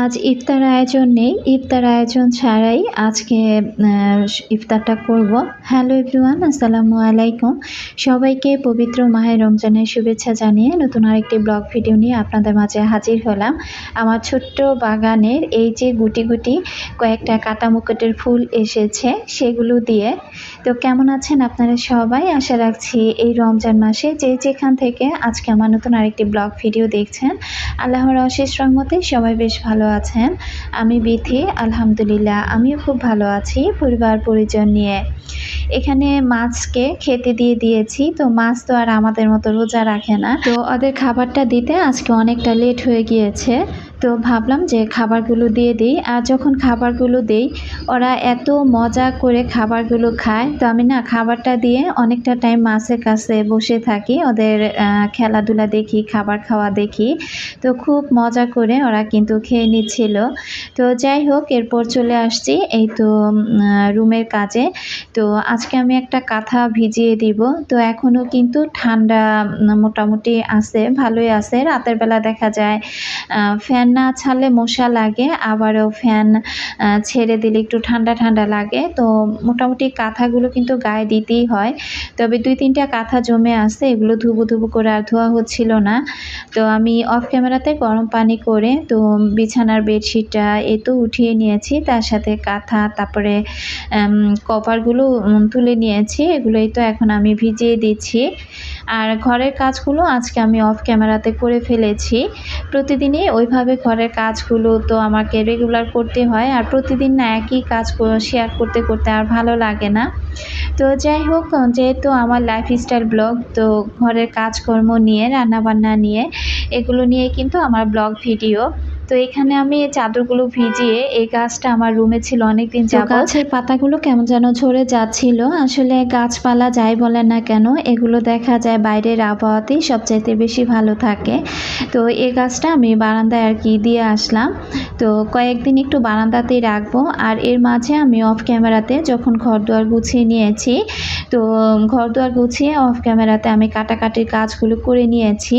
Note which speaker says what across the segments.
Speaker 1: আজ ইফতার আয়োজন নেই। ইফতার আয়োজন ছাড়াই আজকে ইফতারটা করব। হ্যালো এভরিওয়ান, আসসালামু আলাইকুম। সবাইকে পবিত্র মাহে রমজানের শুভেচ্ছা জানিয়ে নতুন আরেকটি ব্লগ ভিডিও নিয়ে আপনাদের মাঝে হাজির হলাম। আমার ছোট্ট বাগানের এই যে গুটি গুটি কয়েকটা কাটা মুকুটের ফুল এসেছে, সেগুলো দিয়ে। তো কেমন আছেন আপনারা সবাই? আশা রাখছি এই রমজান মাসে যে যেখান থেকে আজকে আমার নতুন আরেকটি ব্লগ ভিডিও দেখছেন, আল্লাহর অশেষ রহমতে সবাই বেশ ভালো আছেন? আমি বিথি, আলহামদুলিল্লাহ। আমিও খুব ভালো আছি, পরিবার, পরিজন নিয়ে। এখানে মাছকে খেতে দিয়ে দিয়েছি, তো মাছ তো আর আমাদের মতো রোজা রাখে না। তো ওদের খাবারটা দিতে আজকে অনেকটা লেট হয়ে গিয়েছে। তো ভাবলাম যে খাবারগুলো দিয়ে দিই। আর যখন খাবারগুলো দেই, ওরা এত মজা করে খাবারগুলো খায়। তো আমি না খাবারটা দিয়ে অনেকটা টাইম মাছের কাছে বসে থাকি, ওদের খেলাধুলা দেখি, খাবার খাওয়া দেখি। তো খুব মজা করে ওরা কিন্তু খেয়ে নিচ্ছিল। তো যাই হোক, এরপর চলে আসছি এই তো রুমের কাজে। তো আজকে আমি একটা কাঁথা ভিজিয়ে দিব। তো এখনও কিন্তু ঠান্ডা মোটামুটি আছে, ভালোই আছে। রাতের বেলা দেখা যায় ফ্যান না ছাড়লে মশা লাগে, আবারও ফ্যান ছেড়ে দিলে একটু ঠান্ডা ঠান্ডা লাগে। তো মোটামুটি কাঁথাগুলো কিন্তু গায়ে দিতেই হয়। তবে দুই তিনটা কাঁথা জমে আছে, এগুলো ধুবু ধুবু করে আর ধোয়া হচ্ছিল না। তো আমি অফ ক্যামেরাতে গরম পানি করে, তো বিছানার বেডশিটটা এ তো উঠিয়ে নিয়েছি। তার সাথে কাঁথা, তারপরে কভারগুলো তুলে নিয়েছি। এগুলোই তো এখন আমি ভিজিয়ে দিচ্ছি। আর ঘরের কাজগুলো আজকে আমি অফ ক্যামেরাতে করে ফেলেছি। প্রতিদিনই ওইভাবে ঘরের কাজগুলো তো আমাকে রেগুলার করতে হয় আর প্রতিদিন না একই কাজ শেয়ার করতে করতে আর ভালো লাগে না। তো যাই হোক, যেহেতু আমার লাইফস্টাইল ব্লগ তো ঘরের কাজকর্ম নিয়ে, রান্নাবান্না নিয়ে, এগুলো নিয়ে কিন্তু আমার ব্লগ ভিডিও তো এখানে আমি এই চাদরগুলো ভিজিয়ে এই গাছটা আমার রুমে ছিল অনেকদিন যাবত গাছের পাতাগুলো কেমন যেন ঝরে যাচ্ছিল। আসলে গাছপালা যাই বলে না কেন এগুলো দেখা যায় বাইরের আবহাওয়াতেই সবচাইতে বেশি ভালো থাকে। তো এই গাছটা আমি বারান্দায় আর কি দিয়ে আসলাম। তো কয়েকদিন একটু বারান্দাতেই রাখব। আর এর মাঝে আমি অফ ক্যামেরাতে যখন ঘর দুয়ার গুছিয়ে নিয়েছি তো ঘর দুয়ার গুছিয়ে অফ ক্যামেরাতে আমি কাটাকাটির কাজগুলো করে নিয়েছি।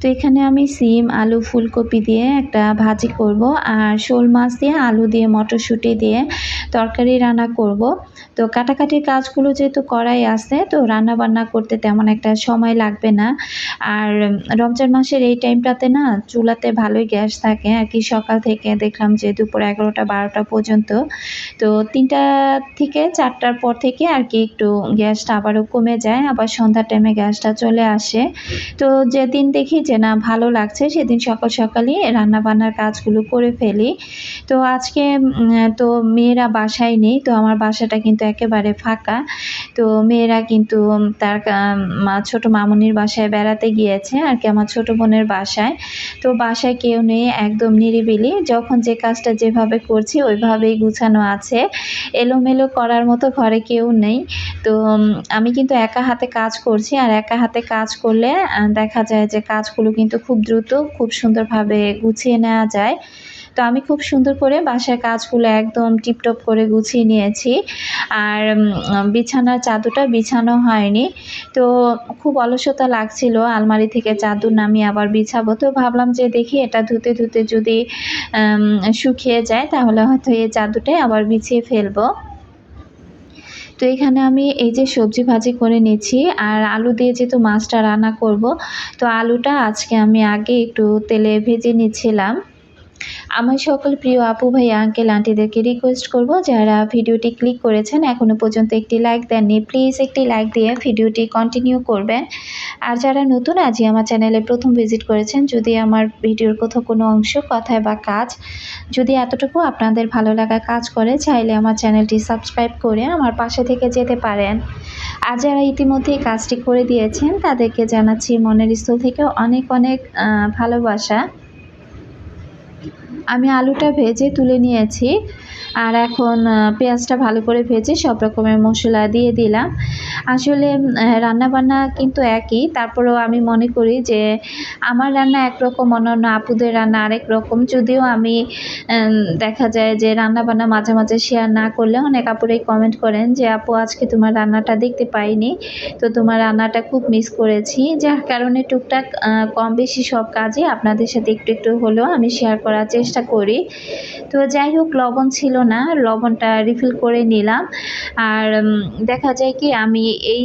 Speaker 1: তো এখানে আমি সিম আলু ফুলকপি দিয়ে একটা ভাজি করব আর শোল মাছ দিয়ে, আলু দিয়ে, মটরশুঁটি দিয়ে তরকারি রান্না করব। তো কাটাকাটির কাজগুলো যেহেতু করাই আছে, তো রান্না বান্না করতে তেমন একটা সময় লাগবে না। আর রমজান মাসের এই টাইমটাতে না, চুলাতে ভালোই গ্যাস থাকে। আর কি সকাল থেকে দেখলাম যে দুপুর এগারোটা, বারোটা পর্যন্ত। তো তিনটা থেকে চারটার পর থেকে আর কি একটু গ্যাসটা আবারও কমে যায়। আবার সন্ধ্যার টাইমে গ্যাসটা চলে আসে। তো যেদিন দেখি যে না ভালো লাগছে, সেদিন সকাল সকালই রান্না বান্নার কাজগুলো করে ফেলি। তো আজকে তো মেয়েরা বাসায় নেই, তো আমার বাসাটা কিন্তু একেবারে ফাঁকা। তো মেয়েরা কিন্তু তার ছোট মামুনির বাসায় বেড়াতে গিয়েছে, আর কি আমার ছোট বোনের বাসায়। তো বাসায় কেউ নেই, একদম নিরিবিলি। যখন যে কাজটা যেভাবে করছি, ওইভাবেই গুছানো আছে। এলোমেলো করার মতো ঘরে কেউ নেই। তো আমি কিন্তু একা হাতে কাজ করছি, আর একা হাতে কাজ করলে দেখা যায় যে কাজগুলো কিন্তু খুব দ্রুত, খুব সুন্দরভাবে গুছিয়ে নেওয়া যায়। তো আমি খুব সুন্দর করে বাসার কাজগুলো একদম টিপটপ করে গুছিয়ে নিয়েছি। আর বিছানার চাদরটা বিছানো হয়নি। তো খুব অলসতা লাগছিল, আলমারি থেকে চাদর নামিয়ে আবার বিছাবো। তো ভাবলাম যে দেখি এটা ধুতে ধুতে যদি শুকিয়ে যায়, তাহলে হয়তো এই চাদরটাই আবার বিছিয়ে ফেলব। তো এখানে আমি এই যে সবজি ভাজি করে নিয়েছি, আর আলু দিয়ে যেহেতু মাছটা রান্না করব, তো আলুটা আজকে আমি আগে একটু তেলে ভেজে নিচ্ছিলাম। আমার সকল প্রিয় আপু ভাই আঙ্কেল আন্টিদেরকে রিকোয়েস্ট করব যারা ভিডিওটি ক্লিক করেছেন এখনও পর্যন্ত একটি লাইক দেননি প্লিজ একটি লাইক দিয়ে ভিডিওটি কন্টিনিউ করবেন। আর যারা নতুন, আজই আমার চ্যানেলে প্রথম ভিজিট করেছেন, যদি আমার ভিডিওর কোথাও কোনো অংশ, কথায় বা কাজ যদি এতটুকু আপনাদের ভালো লাগা কাজ করে, চাইলে আমার চ্যানেলটি সাবস্ক্রাইব করে আমার পাশে থেকে যেতে পারেন। আর যারা ইতিমধ্যে কাজটি করে দিয়েছেন, তাদেরকে জানাচ্ছি মনের স্থল থেকে অনেক অনেক ভালোবাসা। আমি আলুটা ভেজে তুলে নিয়েছি। আর এখন পেঁয়াজটা ভালো করে ভেজে সব রকমের মশলা দিয়ে দিলাম। আসলে রান্না বান্না কিন্তু একই। তারপরেও আমি মনে করি যে, আমার রান্না একরকম, অন্যান্য আপুদের রান্না আরেক রকম। যদিও আমি দেখা যায় যে রান্না বান্না মাঝে মাঝে শেয়ার না করলে অনেক আপুরাই কমেন্ট করেন যে, আপু, আজকে তোমার রান্নাটা দেখতে পাইনি। তো তোমার রান্নাটা খুব মিস করেছি। যার কারণে টুকটাক কম বেশি সব কাজে আপনাদের সাথে একটু একটু হলেও আমি শেয়ার করার চেষ্টা করি। তো যাই হোক, লবণ ছিল না, লবণটা রিফিল করে নিলাম। আর দেখা যায় কি, আমি এই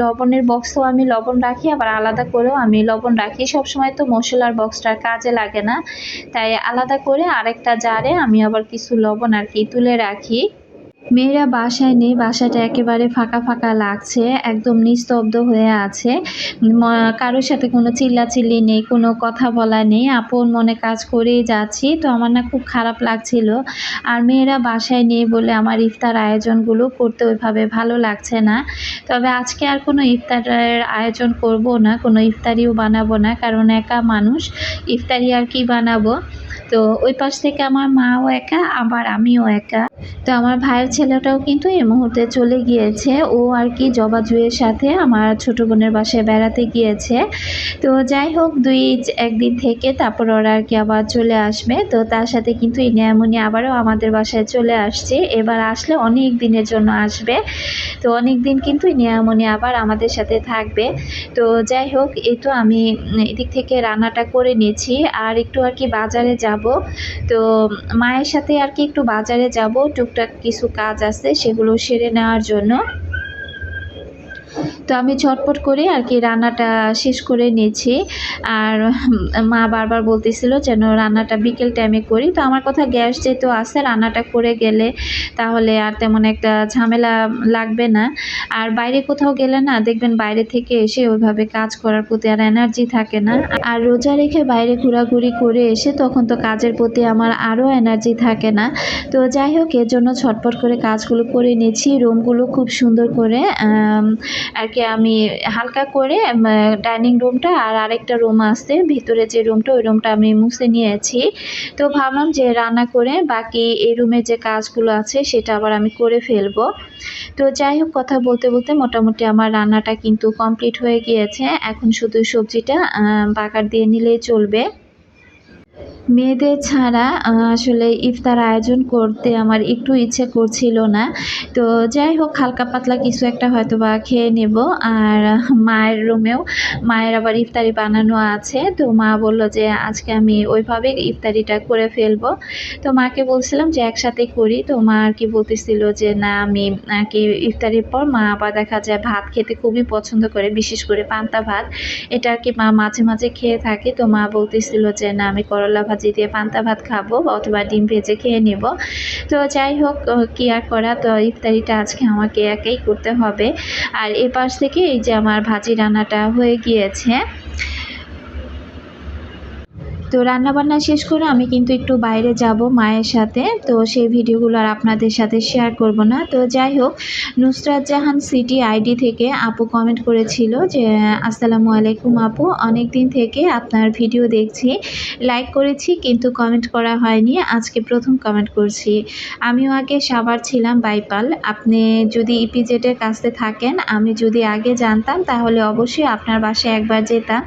Speaker 1: লবণের বক্সও আমি লবণ রাখি, আবার আলাদা করেও আমি লবণ রাখি। সবসময় তো মশলার বক্সটার কাজে লাগে না। তাই আলাদা করে আরেকটা জারে আমি আবার কিছু লবণ আর কি তুলে রাখি। মেয়েরা বাসায় নেই, বাসাটা একেবারে ফাঁকা ফাঁকা লাগছে, একদম নিস্তব্ধ হয়ে আছে। কারোর সাথে কোনো চিল্লাচিল্লি নেই, কোনো কথা বলা নেই। আপন মনে কাজ করেই যাচ্ছি, তো আমার না খুব খারাপ লাগছিল। আর মেয়েরা বাসায় নেই বলে আমার ইফতার আয়োজনগুলো করতে ওইভাবে ভালো লাগছে না। তবে আজকে আর কোনো ইফতারের আয়োজন করব না, কোনো ইফতারিও বানাবো না, কারণ একা মানুষ। ইফতারি আর কি বানাবো? তো ওই পাশ থেকে আমার মাও একা, আবার আমিও একা। তো আমার ভাইয়ের ছেলেটাও কিন্তু এই মুহূর্তে চলে গিয়েছে। ও আর কি জবা জুয়ের সাথে আমার ছোট বোনের বাসায় বেড়াতে গিয়েছে। তো যাই হোক, দুই একদিন থেকে তারপর ওরা আর কি আবার চলে আসবে। তো তার সাথে কিন্তু এই নিয়ামনি আবারও আমাদের বাসায় চলে আসছে। এবার আসলে অনেক দিনের জন্য আসবে। তো অনেক দিন কিন্তু এই নিয়ামনি আবার আমাদের সাথে থাকবে। তো যাই হোক, এই তো আমি এদিক থেকে রান্নাটা করে নিয়েছি। আর একটু আর কি বাজারে যাব তো মায়ের সাথে আর কি একটু বাজারে যাব। টুকটাক কিছু কাজ আছে, সেগুলো সেরে নেওয়ার জন্য। তো আমি ঝটপট করে আর কি রান্নাটা শেষ করে নিয়েছি। আর মা বারবার বলতেছিল যেন রান্নাটা বিকেল টাইমে করি। তো আমার কথা গ্যাস যেহেতু আছে, রান্নাটা করে গেলে তাহলে আর তেমন একটা ঝামেলা লাগবে না। আর বাইরে কোথাও গেলে না, দেখবেন বাইরে থেকে এসে ওইভাবে কাজ করার প্রতি আর এনার্জি থাকে না। আর রোজা রেখে বাইরে ঘোরাঘুরি করে এসে তখন তো কাজের প্রতি আমার আরও এনার্জি থাকে না। তো যাই হোক, এর জন্য ছটপট করে কাজগুলো করে নিয়েছি। রুমগুলো খুব সুন্দর করে আর কি আমি হালকা করে ডাইনিং রুমটা আর আরেকটা রুম আছে, ভিতরে যে রুমটা, ওই রুমটা আমি মুছে নিয়েছি। তো ভাবলাম যে রান্না করে বাকি এই রুমের যে কাজগুলো আছে, সেটা আবার আমি করে ফেলব। তো যাই হোক, কথা বলতে বলতে মোটামুটি আমার রান্নাটা কিন্তু কমপ্লিট হয়ে গিয়েছে। এখন শুধু সবজিটা বাগার দিয়ে নিলেই চলবে। মেয়েদের ছাড়া আসলে ইফতার আয়োজন করতে আমার একটু ইচ্ছে করছিল না। তো যাই হোক, হালকা পাতলা কিছু একটা হয়তো বা খেয়ে নেব। আর মায়ের রুমেও, মায়ের আবার ইফতারি বানানো আছে। তো মা বলল যে, আজকে আমি ওইভাবে ইফতারিটা করে ফেলব। তো মাকে বলছিলাম যে, একসাথে করি। তো মা আর কি বলতেছিল যে, না, আমি আর কি ইফতারির পর মা আবার দেখা যায় ভাত খেতে খুবই পছন্দ করে, বিশেষ করে পান্তা ভাত। এটা আর কি মা মাঝে মাঝে খেয়ে থাকে। তো মা বলতেছিল যে, না, আমি করলা ভাজি দিয়ে পান্তা ভাত খাব অথবা ডিম ভেজে খেয়ে নেব। তো যাই হোক কি আর করা, তো ইফতারিটা আজকে আমাকে একাই করতে হবে। আর এ পাশ থেকে এই যে আমার ভাজি রান্নাটা হয়ে গিয়েছে তো রান্নাবান্না শেষ করে আমি কিন্তু একটু বাইরে যাব মায়ের সাথে। তো সেই ভিডিওগুলো আর আপনাদের সাথে শেয়ার করব না। তো যাই হোক, নুসরাত জাহান সিটি আইডি থেকে আপু কমেন্ট করেছিল যে, আসসালামু আলাইকুম আপু অনেক দিন থেকে আপনার ভিডিও দেখছি। লাইক করেছি কিন্তু কমেন্ট করা হয়নি। আজকে প্রথম কমেন্ট করছি। আমিও আগে সাবার ছিলাম বাইপাল। আপনি যদি ইপিজেডের কাছে থাকেন, আমি যদি আগে জানতাম তাহলে অবশ্যই আপনার বাসায় একবার যেতাম।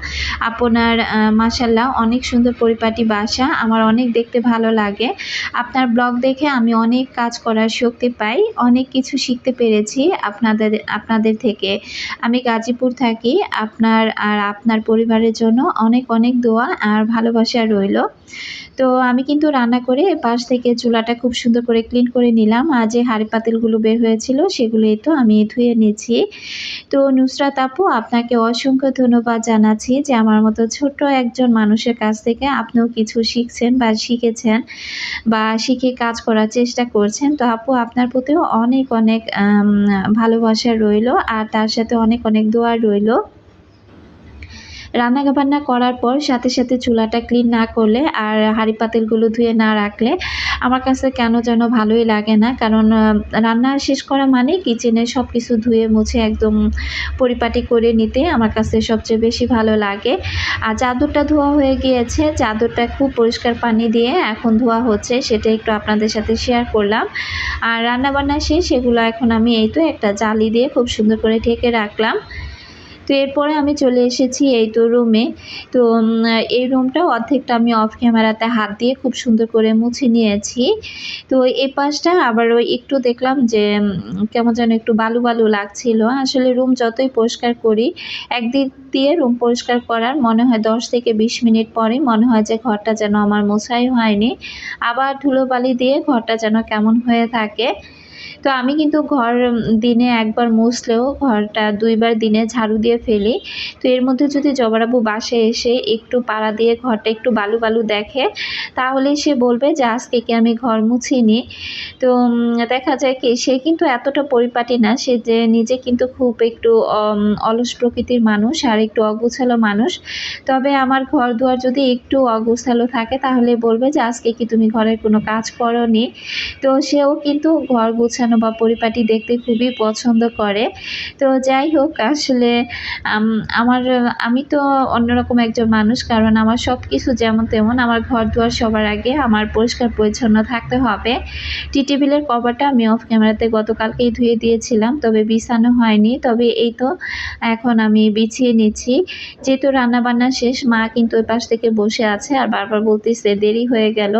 Speaker 1: আপনার মাসাল্লাহ অনেক সুন্দর পরিপাটি বাসা, আমার অনেক দেখতে ভালো লাগে। আপনার ব্লগ দেখে আমি অনেক কাজ করার শক্তি পাই, অনেক কিছু শিখতে পেরেছি আপনাদের আপনাদের থেকে। আমি গাজীপুর থাকি, আপনার আর আপনার পরিবারের জন্য অনেক অনেক দোয়া আর ভালোবাসা রইল। তো আমি কিন্তু রান্না করে পাশ থেকে চুলাটা খুব সুন্দর করে ক্লিন করে নিলাম। আর যে হাঁড়ি পাতিলগুলো বের হয়েছিল, সেগুলোই তো আমি ধুয়ে নিয়েছি তো নুসরাত আপু, আপনাকে অসংখ্য ধন্যবাদ জানাচ্ছি যে আমার মতো ছোট্ট একজন মানুষের কাছ থেকে আপনিও কিছু শিখছেন বা শিখেছেন বা শিখে কাজ করার চেষ্টা করছেন, তো আপু আপনার প্রতিও অনেক অনেক ভালোবাসা রইল আর তার সাথে অনেক অনেক দোয়া রইল। রান্না বান্না করার পর সাথে সাথে চুলাটা ক্লিন না করলে আর হাঁড়ি পাতিলগুলো ধুয়ে না রাখলে আমার কাছে কেন যেন ভালোই লাগে না। কারণ রান্না শেষ করা মানে কিচেনে সব কিছু ধুয়ে মুছে একদম পরিপাটি করে নিতে আমার কাছে সবচেয়ে বেশি ভালো লাগে। আর চাদরটা ধোয়া হয়ে গিয়েছে। চাদরটা খুব পরিষ্কার পানি দিয়ে এখন ধোয়া হচ্ছে, সেটা একটু আপনাদের সাথে শেয়ার করলাম। আর রান্না বান্না শেষ সেগুলো এখন আমি এই তো একটা জালি দিয়ে খুব সুন্দর করে ঢেকে রাখলাম।
Speaker 2: তো এরপরে আমি চলে এসেছি এই তো রুমে তো এই রুমটাও অর্ধেকটা আমি অফ ক্যামেরাতে হাত দিয়ে খুব সুন্দর করে মুছে নিয়েছি। তো এই পাশটা আবার ওই একটু দেখলাম যে কেমন যেন একটু বালু বালু লাগছিল। আসলে রুম যতই পরিষ্কার করি, একদিক দিয়ে রুম পরিষ্কার করার মনে হয় দশ থেকে বিশ মিনিট পরে মনে হয় যে ঘরটা যেন আমার মোছাই হয়নি। আবার ধুলোবালি দিয়ে ঘরটা যেন কেমন হয়ে থাকে। তো আমি কিন্তু ঘর দিনে একবার মুছলেও ঘরটা দুইবার দিনে ঝাড়ু দিয়ে ফেলি। তো এর মধ্যে যদি জবরাবু বাসে এসে একটু পাড়া দিয়ে ঘরটা একটু বালু বালু দেখে তাহলে সে বলবে যে, আজকে কি আমি ঘর মুছিনি? তো দেখা যায় কি, সে কিন্তু এতটা পরিপাটি না, সে যে নিজে কিন্তু খুব একটু অলস প্রকৃতির মানুষ আর একটু অগুছালো মানুষ। তবে আমার ঘর দুয়ার যদি একটু অগুছালো থাকে, তাহলে বলবে যে, আজকে কি তুমি ঘরের কোনো কাজ করনি? তো সেও কিন্তু ঘর গুছানো বা পরিপাটি দেখতে খুবই পছন্দ করে। তো যাই হোক আসলে আমার আমি তো অন্যরকম একজন মানুষ কারণ আমার সব কিছু যেমন তেমন আমার ঘর দুয়ার সবার আগে আমার পরিষ্কার পরিচ্ছন্ন থাকতে হবে। টি টেবিলের কভারটা আমি অফ ক্যামেরাতে গতকালকেই ধুয়ে দিয়েছিলাম তবে বিছানো হয়নি। তবে এই তো এখন আমি বিছিয়ে নিচ্ছি। যেহেতু রান্নাবান্না শেষ মা কিন্তু ওই পাশ থেকে বসে আছে আর বারবার বলতেছে দেরি হয়ে গেল।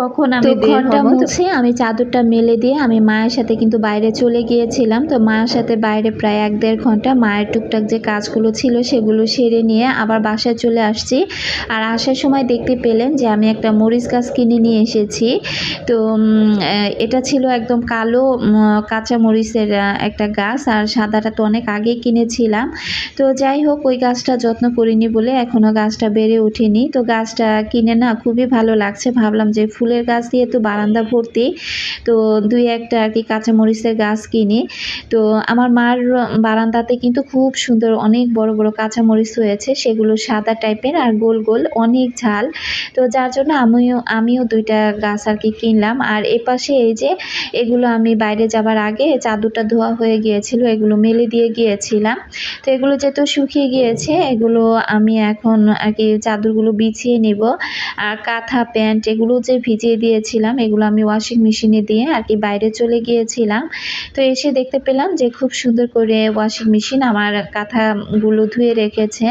Speaker 2: কখন আমি
Speaker 1: ঘরটা মুছে আমি চাদরটা মেলে দিয়ে আমি মায়ের সাথে কিন্তু বাইরে চলে গিয়েছিলাম। তো মায়ের সাথে বাইরে প্রায় এক দেড় ঘণ্টা মায়ের টুকটাক যে কাজগুলো ছিল সেগুলো সেরে নিয়ে আবার বাসায় চলে আসছি। আর আসার সময় দেখতে পেলেন যে আমি একটা মরিচ গাছ কিনে নিয়ে এসেছি। তো এটা ছিল একদম কালো কাঁচা মরিচের একটা গাছ আর সাদাটা তো অনেক আগে কিনেছিলাম। তো যাই হোক, ওই গাছটা যত্ন করিনি বলে এখনও গাছটা বেড়ে ওঠেনি। তো গাছটা কিনে না খুবই ভালো লাগছে। ভাবলাম যে ফুলের গাছ দিয়ে তো বারান্দা ভর্তি। তো দুই একটা আর কি কাঁচামরিচের গাছ কিনি। তো আমার মার বারান্দাতে কিন্তু খুব সুন্দর অনেক বড় বড় কাঁচামরিচ হয়েছে। সেগুলো সাদা টাইপের আর গোল গোল অনেক ঝাল। তো যার জন্য আমিও আমিও দুইটা গাছ আর কি কিনলাম। আর এপাশে এই যে এগুলো আমি বাইরে যাবার আগে চাদরটা ধোয়া হয়ে গিয়েছিল, এগুলো মেলে দিয়ে গিয়েছিলাম। তো এগুলো যেহেতু শুকিয়ে গিয়েছে, এগুলো আমি এখন আর কি চাদরগুলো বিছিয়ে নিব। আর কাঁথা প্যান্ট এগুলো যে ভিজিয়ে দিয়েছিলাম, এগুলো আমি ওয়াশিং মেশিনে দিয়ে আর কি বাইরে চলে গিয়েছিলাম। তো এসে দেখতে পেলাম যে খুব সুন্দর করে ওয়াশিং মেশিন আমার কাঁথাগুলো ধুয়ে রেখেছে।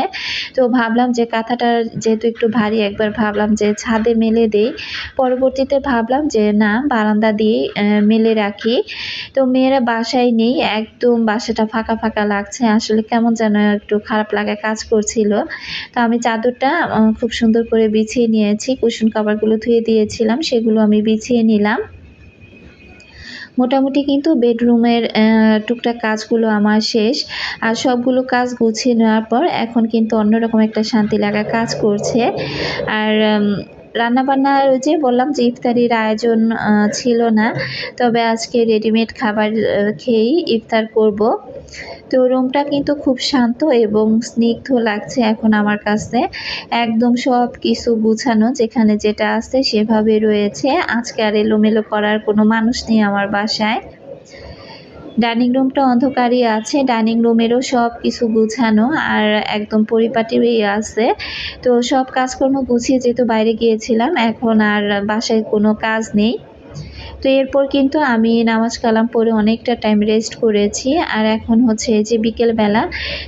Speaker 1: তো ভাবলাম যে কাঁথাটা যেহেতু একটু ভারী, একবার ভাবলাম যে ছাদে মেলে দেই। পরবর্তীতে ভাবলাম যে না, বারান্দা দিয়ে মেলে রাখি। তো মেয়েরা বাসায় নেই, একদম বাসাটা ফাঁকা ফাঁকা লাগছে। আসলে কেমন যেন একটু খারাপ লাগা কাজ করছিল। তো আমি চাদরটা খুব সুন্দর করে বিছিয়ে নিয়েছি। কুশন কাভারগুলো ধুয়ে দিয়েছিলাম, সেগুলো আমি বিছিয়ে নিলাম। মোটামুটি কিন্তু বেডরুমের টুকটাক কাজগুলো আমার শেষ। আর সবগুলো কাজ গুছিয়ে নেওয়ার পর এখন কিন্তু অন্যরকম একটা শান্তি লাগা কাজ করছে। আর উম, রান্নাবান্নার ওই যে বললাম যে ইফতারির আয়োজন ছিল না। তবে আজকে রেডিমেড খাবার খেয়েই ইফতার করব। তো রুমটা কিন্তু খুব শান্ত এবং স্নিগ্ধ লাগছে এখন আমার কাছে। একদম সব কিছু গুছানো যেখানে যেটা আছে সেভাবে রয়েছে। আজকে আর এলোমেলো করার কোনো মানুষ নেই আমার বাসায়। ডাইনিং রুমটা অন্ধকারই আছে, ডাইনিং রুমেরও সব কিছু গুছানো আর একদম পরিপাটি আছে। তো সব কাজকর্ম গুছিয়ে যেহেতু বাইরে গিয়েছিলাম, এখন আর বাসায় কোনো কাজ নেই। তো এরপর কিন্তু আমি নামাজ কালাম পরে অনেকটা টাইম রেস্ট করেছি। আর এখন হচ্ছে যে বিকেলবেলা,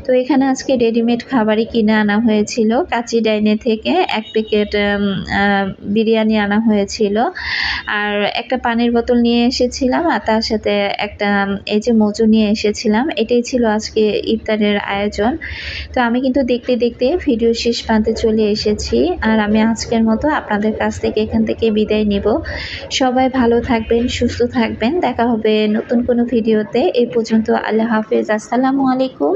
Speaker 1: তো এখানে আজকে রেডিমেড খাবারই কিনে আনা হয়েছিল। কাচি ডাইনে থেকে এক প্যাকেট বিরিয়ানি আনা হয়েছিল। আর একটা পানির বোতল নিয়ে এসেছিলাম আর তার সাথে একটা এই যে মজু নিয়ে এসেছিলাম। এটাই ছিল আজকে ইফতারের আয়োজন। তো আমি কিন্তু দেখতে দেখতে ভিডিও শেষ প্রান্তে চলে এসেছি। আর আমি আজকের মতো আপনাদের কাছ থেকে এখান থেকে বিদায় নিব। সবাই ভালো থাকবেন সুস্থ থাকবেন। দেখা হবে নতুন কোনো ভিডিওতে। এই পর্যন্ত আল্লাহ হাফেজ। আসসালামু আলাইকুম।